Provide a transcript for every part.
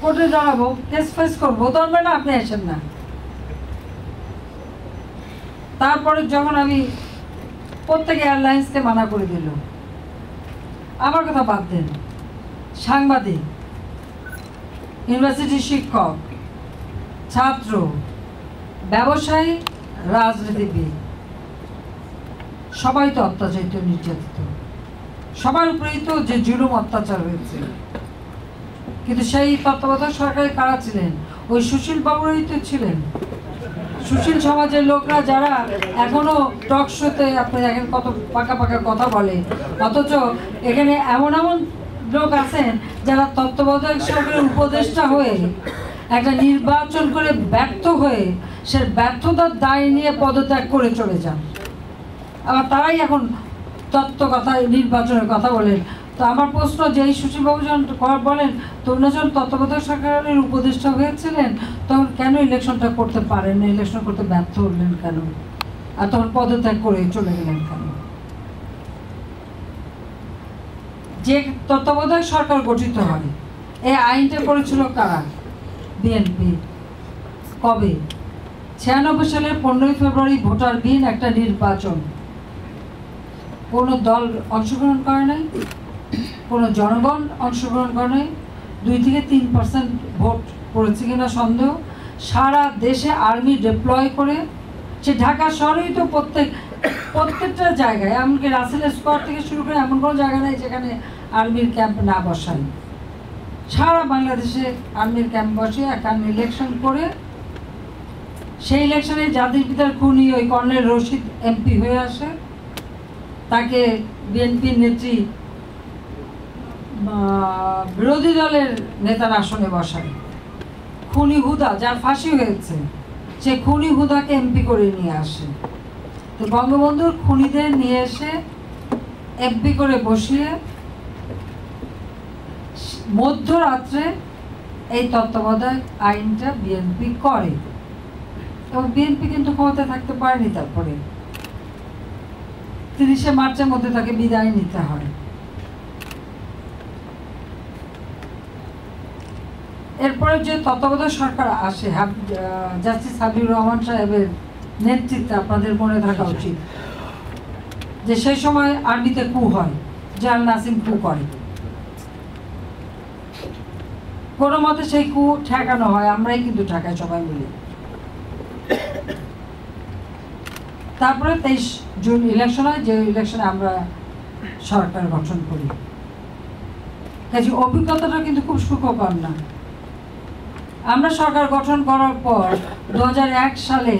কোর্টে জানাব, case face করব ধরবে না আপনি আসেন না। তারপরে যখন আমি প্রত্যেক এয়ারলাইন্সকে মানা করে দিল, আমার কথা বাদ দেন। সাংবাদিক ইউনিভার্সিটির শিক্ষক, ছাত্র, ব্যবসায়ী, রাজনীতিবিদ, সবাই তো অত্যাচারিত, নির্যাতিত। সবার উপরেই তো যে জুলুম অত্যাচার হয়েছে। কিন্তু সেই তত্ত্বাবধায়ক সরকারে কারা ছিলেন? ওই সুশীল বাবুরাই তো ছিলেন। সুশীল সমাজের লোকরা যারা এখনও টক শোতে আপনি দেখেন কত পাকা পাকা কথা বলে। অথচ এখানে এমন এমন লোক আছেন যারা তত্ত্বাবধায়ক সরকারের উপদেষ্টা হয়ে, একটা নির্বাচন করে ব্যর্থ হয়ে, সে ব্যর্থতার দায় নিয়ে পদত্যাগ করে চলে যান। আবার তারাই এখন তত্ত্ব কথা, নির্বাচনের কথা বলেন। তো আমার প্রশ্ন যে এই সুশীলবাবু যখন বলেন তরুণ যখন তত্ত্বাবধায়ক সরকারের উপদেষ্টা হয়েছিলেন, তখন কেন ইলেকশনটা করতে পারেন না? ইলেকশন করতে ব্যর্থ হলেন কেন? আর তখন পদত্যাগ করে চলে গেলেন কেন? যে তত্ত্বাবধায়ক সরকার গঠিত হয়, এই আইনটা করেছিল কারা? বিএনপি কবে? ছিয়ানব্বই সালের পনেরোই ফেব্রুয়ারি ভোটার বিন একটা নির্বাচন। কোনো দল অংশগ্রহণ করে নাই? কোনো জনগণ অংশগ্রহণ করে দুই থেকে তিন পার্সেন্ট ভোট পড়েছে কিনা সন্দেহ। সারা দেশে আর্মি ডিপ্লয় করে। সে ঢাকা শহরেই তো প্রত্যেক, প্রত্যেকটা জায়গায়, এমনকি রাসেল স্কোয়ার থেকে শুরু করে এমন কোনো জায়গা নেই যেখানে আর্মির ক্যাম্প না বসায়। সারা বাংলাদেশে আর্মির ক্যাম্প বসে একটা ইলেকশন করে। সেই ইলেকশনে জাতির পিতার খুনি ওই কর্নেল রশিদ এমপি হয়ে আসে। তাকে বিএনপির নেত্রী বিরোধী দলের নেতার আসনে বসায় খুনি হুদা, যার ফাঁসি হয়েছে, সে খুনি হুদাকে এমপি করে নিয়ে আসে। তো বঙ্গবন্ধুর খুনিদের নিয়ে এসে এমপি করে বসিয়ে মধ্যরাত্রে এই তত্ত্বাবধায়ক আইনটা বিএনপি করে। এবং বিএনপি কিন্তু ক্ষমতায় থাকতে পারেনি তারপরে। তিরিশে মার্চের মধ্যে তাকে বিদায় নিতে হয়। এরপরে যে তত্ত্বাবধায়ক সরকার আসে জাস্টিস হাবিবুর রহমান সাহেবের নেতৃত্বে আপনাদের মনে থাকা উচিত যে সেই সময় আর্মিতে কু হয় জাল নাসিম কু করে। কোনো মতে সেই কু ঠেকানো হয়, আমরাই কিন্তু ঠেকাই সবাই মিলে। তারপরে তেইশ জুন ইলেকশন হয়, যে ইলেকশনে আমরা সরকার গঠন করি। কাজে অভিজ্ঞতাটা কিন্তু খুব সুখকর না। আমরা সরকার গঠন করার পর দু হাজার এক সালে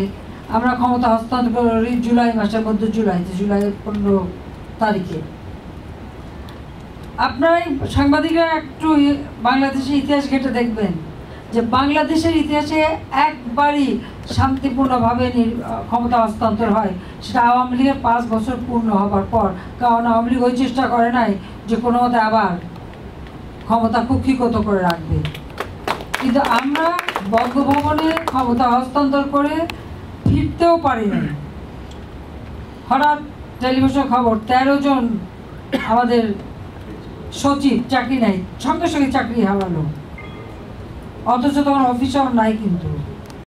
আমরা ক্ষমতা হস্তান্তর করি জুলাই মাসের মধ্যে জুলাইতে জুলাই পনেরো তারিখে। আপনারাই সাংবাদিকরা একটু বাংলাদেশের ইতিহাস ঘেটে দেখবেন যে বাংলাদেশের ইতিহাসে একবারই শান্তিপূর্ণভাবে ক্ষমতা হস্তান্তর হয়। সেটা আওয়ামী লীগের পাঁচ বছর পূর্ণ হবার পর। কারণ আওয়ামী লীগ ওই চেষ্টা করে নাই যে কোনো মতে আবার ক্ষমতা কুক্ষিগত করে রাখবে। কিন্তু বঙ্গভবনে ক্ষমতা হস্তান্তর করে ফিরতেও পারি হঠাৎ টেলিভিশন খবর, তেরো জন আমাদের সচিব চাকরি নাই সঙ্গে সঙ্গে চাকরি হারালো। অথচ তখন অফিসার নাই কিন্তু।